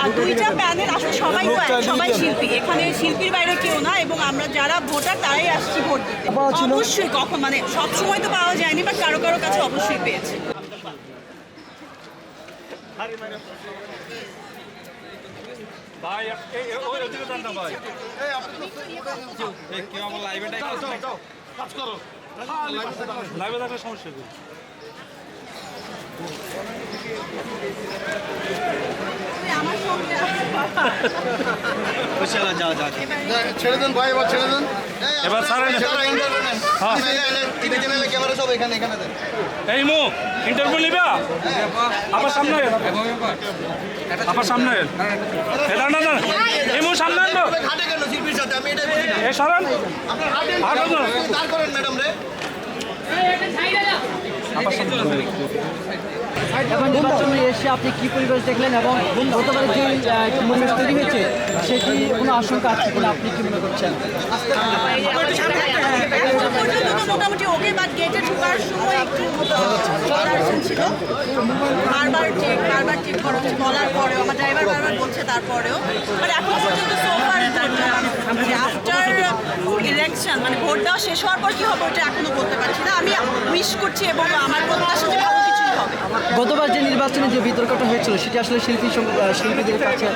আর দুইটা প্যানেল আসলে সবাই তো এক, সবাই শিল্পী। এখানে শিল্পীর বাইরে কেউ না এবং আমরা যারা ভোটার তারাই আসছি ভোট দিতে। অবশ্যই কখন মানে সব সময় তো পাওয়া যায়নি বাট কারও কারও কাছে অবশ্যই পেয়েছে। ভাই ওই ওদিকে যান না ভাই। এই কেউ আমার লাইভে লাইভে থাকলে সমস্যা ছেড়ে দেন ভাই এবার ছেড়ে দেন। এবার ছাড়েন। হ্যাঁ। ক্যামেরা সব এখানে এখানে দেন। এই মু ইন্টারভিউ নিবা? আমার সামনে। আমার সামনে। এই মু সামনে সাথে? আমি এটাই বুঝি না এ সরান। আপনার হাটে না। দাঁড় করেন ম্যাডাম রে। এবং নির্বাচনে এসে আপনি কি পরিবেশ দেখলেন এবং গতবারে যে পরিবেশ তৈরি হয়েছে সেটি কোনো আশঙ্কা আছে কিনা? আপনি কি মনে করছেন? এখন পর্যন্ত তো মোটামুটি ওকে বাট গেটে ঢোকার সময় একটু ছিল বারবার চেক বারবার চেক করা হচ্ছে বলার পরেও আমার ড্রাইভার বারবার বলছে তারপরেও। মানে এখন পর্যন্ত ভোট দেওয়া শেষ হওয়ার পর কি হবে ওটা এখনও বলতে পারছি না। আমি উইশ করছি এবং আমার প্রত্যাশা যে ভালো কিছুই হবে। গতবার যে নির্বাচনে যে বিতর্কটা হয়েছিল সেটি আসলে শিল্পী শিল্পীদের কাছে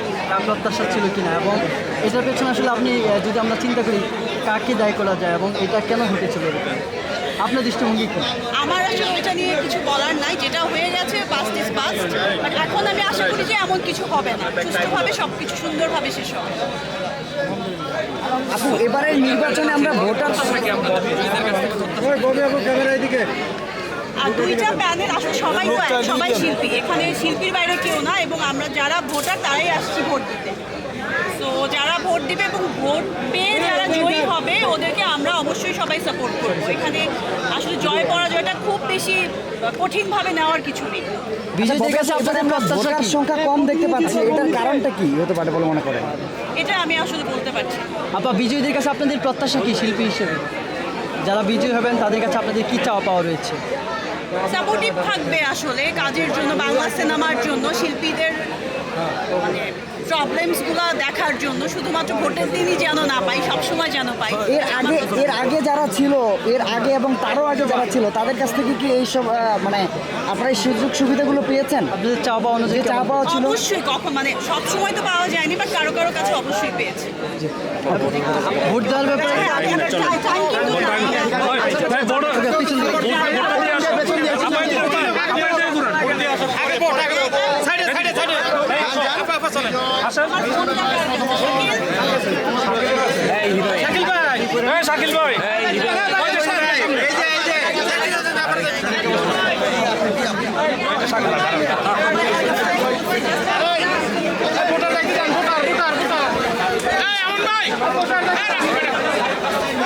প্রত্যাশা ছিল কিনা এবং এটার পেছনে আসলে আপনি যদি আমরা চিন্তা করি কাকে দায়ী করা যায় এবং এটা কেন ঘটেছিল এরকম? আপনার দৃষ্টিভঙ্গি কি? আমার আসলে ওইটা নিয়ে কিছু বলার নাই। যেটা হয়ে গেছে পাস্ট ইজ পাস্ট বাট এখন আমি আশা করি যে এমন কিছু হবে না। সুস্থভাবে সব কিছু সুন্দরভাবে শেষ হবে। আপু এবারে নির্বাচনে আমরা ভোটার আর দুইটা প্যানেল আসলে সবাই সবাই শিল্পী। এখানে শিল্পীর বাইরে কেউ না এবং আমরা যারা ভোটার তারাই আসছি ভোট দিতে। তো যারা ভোট দিবে এবং ভোট পেয়ে যারা জয়ী হবে ওদেরকে আমরা অবশ্যই সবাই সাপোর্ট করব। এখানে আসলে জয় পরাজয়টা খুব বেশি কঠিনভাবে নেওয়ার কিছু নেই। বিজয়ীদের কাছে আপনাদের প্রত্যাশা কি সংখ্যা কম দেখতে পাচ্ছি। এটার কারণটা কি হতে পারে বলে মনে করেন? এটা আমি আসলে বলতে পারছি। আপা বিজয়ীদের কাছে আপনাদের প্রত্যাশা কি শিল্পী হিসেবে? যারা বিজয়ী হবেন তাদের কাছে আপনাদের কি চাওয়া পাওয়া রয়েছে? সাপোর্টিভ থাকবে আসলে কাজের জন্য বাংলা সিনেমার জন্য শিল্পীদের মানে প্রবলেমসগুলো দেখার জন্য শুধুমাত্র ভোটের দিনই যেন না পাই সবসময় যেন পাই। এর আগে এর আগে যারা ছিল এর আগে এবং তারও আগে যারা ছিল তাদের কাছ থেকে কি এইসব আহ, মানে আপনারা এই সুযোগ সুবিধাগুলো পেয়েছেন? আপনাদের চাওয়া পাওয়া অনুযায়ী চা পাওয়া ছিল? অবশ্যই কখন মানে সব সময় তো পাওয়া যায়নি বাট কারও কারও কাছে অবশ্যই পেয়েছে। ভোট দেওয়ার ব্যাপারে Yeah.